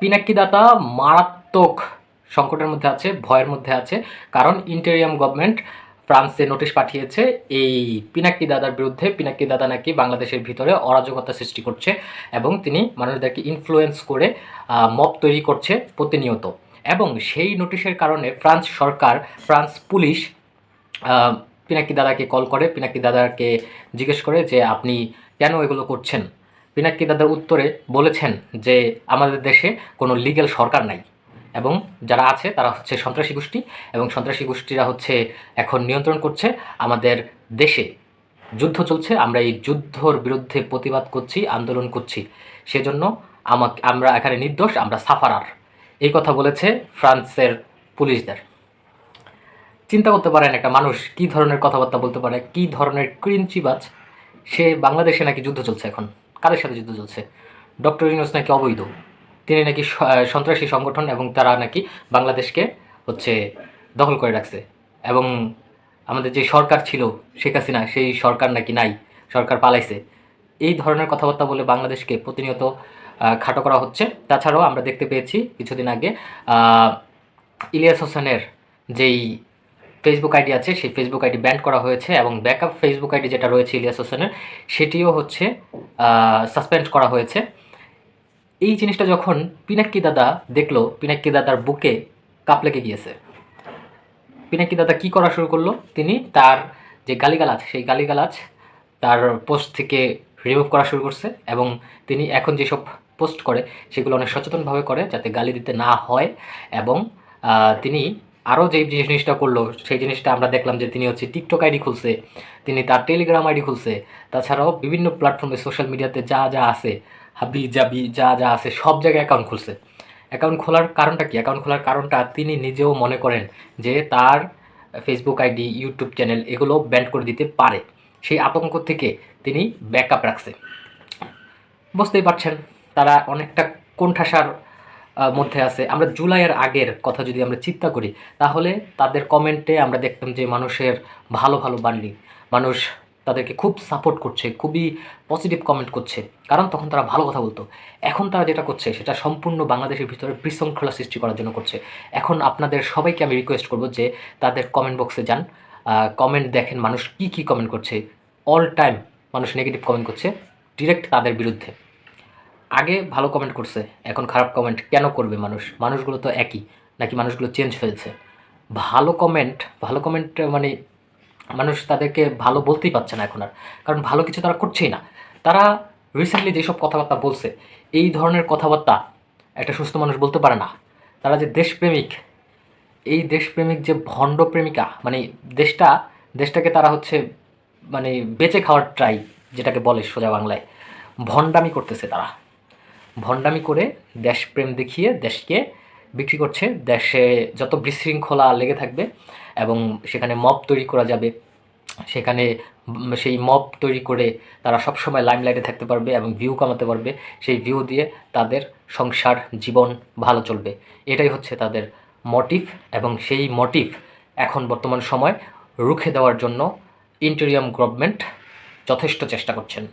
পিনাক্কিদাতা মারাত্মক সংকটের মধ্যে আছে ভয়ের মধ্যে আছে কারণ ইন্টেরিয়াম গভর্নমেন্ট ফ্রান্সে নোটিশ পাঠিয়েছে এই পিনাক্কি দাদার বিরুদ্ধে। পিনাক্কি দাদা নাকি বাংলাদেশের ভিতরে অরাজকতা সৃষ্টি করছে এবং তিনি মানুষদেরকে ইনফ্লুয়েন্স করে মব তৈরি করছে প্রতিনিয়ত। এবং সেই নোটিশের কারণে ফ্রান্স সরকার ফ্রান্স পুলিশ আহ, পিনাকি দাদাকে কল করে পিনাকি দাদাকে জিজ্ঞেস করে যে আপনি কেন এগুলো করছেন? পিনাকি দাদার উত্তরে বলেছেন যে, আমাদের দেশে কোনো লিগ্যাল সরকার নাই এবং যারা আছে তারা হচ্ছে সন্ত্রাসী গোষ্ঠী এবং সন্ত্রাসী গোষ্ঠীরা হচ্ছে এখন নিয়ন্ত্রণ করছে। আমাদের দেশে যুদ্ধ চলছে, আমরা এই যুদ্ধর বিরুদ্ধে প্রতিবাদ করছি, আন্দোলন করছি। সেজন্য আমাকে, আমরা এখানে নির্দোষ, আমরা সাফারার। এই কথা বলেছে ফ্রান্সের পুলিশদের। চিন্তা করতে পারেন একটা মানুষ কি ধরনের কথাবার্তা বলতে পারে, কি ধরনের ক্রিঞ্চিবাজ সে বাংলাদেশে নাকি যুদ্ধ চলছে এখন। কাদের সাথে যুদ্ধ চলছে? ডক্টর ইউনুস নাকি অবৈধ? তিনি নাকি সন্ত্রাসী সংগঠন এবং তারা নাকি বাংলাদেশকে হচ্ছে দখল করে রাখছে। এবং আমাদের যে সরকার ছিল, শেখ হাসিনা, সেই সরকার নাকি নাই, সরকার পালাইছে। এই ধরনের কথাবার্তা বলে বাংলাদেশকে প্রতিনিয়ত খাটো করা হচ্ছে। তাছাড়াও আমরা দেখতে পেয়েছি কিছুদিন আগে ইলিয়াস হোসেনের যেই ফেসবুক আইডি আছে, সেই ফেসবুক আইডি ব্যান করা হয়েছে এবং ব্যাকআপ ফেসবুক আইডি যেটা রয়েছে ইলিয়াস হোসেনের, সেটিও হচ্ছে সাসপেন্ড করা হয়েছে। এই জিনিসটা যখন পিনাক্কি দাদা দেখল, পিনাক্কি দাদার বুকে কাপ লেগে গিয়েছে। পিনাক্কি দাদা কি করা শুরু করল? তিনি তার যে গালিগালাজ, সেই গালিগালাজ তার পোস্ট থেকে রিমুভ করা শুরু করছে এবং তিনি এখন যেসব পোস্ট করে, সেগুলো অনেক সচেতনভাবে করে যাতে গালি দিতে না হয় এবং তিনি আরও যে জিনিসটা করল, সেই জিনিসটা আমরা দেখলাম যে তিনি হচ্ছে টিকটক আইডি খুলছে, তিনি তার টেলিগ্রাম আইডি খুলছে, তাছাড়াও বিভিন্ন প্ল্যাটফর্মে সোশ্যাল মিডিয়াতে যা যা আছে, হাবি জাবি যা যা আছে, সব জায়গায় অ্যাকাউন্ট খুলছে। অ্যাকাউন্ট খোলার কারণটা কি? অ্যাকাউন্ট খোলার কারণটা তিনি নিজেও মনে করেন যে তার ফেসবুক আইডি ইউটিউব চ্যানেল এগুলো ব্যান্ড করে দিতে পারে। সেই আতঙ্ক থেকে তিনি ব্যাকআপ রাখছে। বুঝতেই পারছেন, তারা অনেকটা কোণঠাসার মধ্যে আছে। আমরা জুলাইয়ের আগের কথা যদি আমরা চিন্তা করি, তাহলে তাদের কমেন্টে আমরা দেখতাম যে মানুষের ভালো ভালো বার্নিং, মানুষ তাদেরকে খুব সাপোর্ট করছে, খুবই পজিটিভ কমেন্ট করছে। কারণ তখন তারা ভালো কথা বলতো। এখন তারা যেটা করছে, সেটা সম্পূর্ণ বাংলাদেশের ভিতরে বিশৃঙ্খলা সৃষ্টি করার জন্য করছে। এখন আপনাদের সবাইকে আমি রিকোয়েস্ট করব যে তাদের কমেন্ট বক্সে যান। কমেন্ট দেখেন মানুষ কি কি কমেন্ট করছে। অল টাইম মানুষ নেগেটিভ কমেন্ট করছে ডিরেক্ট তাদের বিরুদ্ধে। আগে ভালো কমেন্ট করছে, এখন খারাপ কমেন্ট কেন করবে মানুষ? মানুষগুলো তো একই, নাকি মানুষগুলো চেঞ্জ হয়েছে? ভালো কমেন্ট ভালো কমেন্ট মানে মানুষ তাদেরকে ভালো বলতেই পারছে না এখন আর। কারণ ভালো কিছু তারা করছেই না। তারা রিসেন্টলি যেসব কথাবার্তা বলছে, এই ধরনের কথাবার্তা একটা সুস্থ মানুষ বলতে পারে না। তারা যে দেশপ্রেমিক, এই দেশপ্রেমিক যে ভণ্ড প্রেমিকা মানে দেশটা, দেশটাকে তারা হচ্ছে মানে বেঁচে খাওয়ার ট্রাই যেটাকে বলে সোজা বাংলায়, ভণ্ডামি করতেছে তারা। ভণ্ডামি করে দেশপ্রেম দেখিয়ে দেশকে বিক্রি করছে। দেশে যত বিশৃঙ্খলা লেগে থাকবে এবং সেখানে মব তৈরি করা যাবে, সেখানে সেই মব তৈরি করে তারা সবসময় লাইমলাইটে থাকতে পারবে এবং ভিউ কামাতে পারবে। সেই ভিউ দিয়ে তাদের সংসার, জীবন ভালো চলবে। এটাই হচ্ছে তাদের মোটিভ এবং সেই মোটিভ এখন বর্তমান সময় রুখে দেওয়ার জন্য ইন্টেরিয়াম গভর্নমেন্ট যথেষ্ট চেষ্টা করছেন।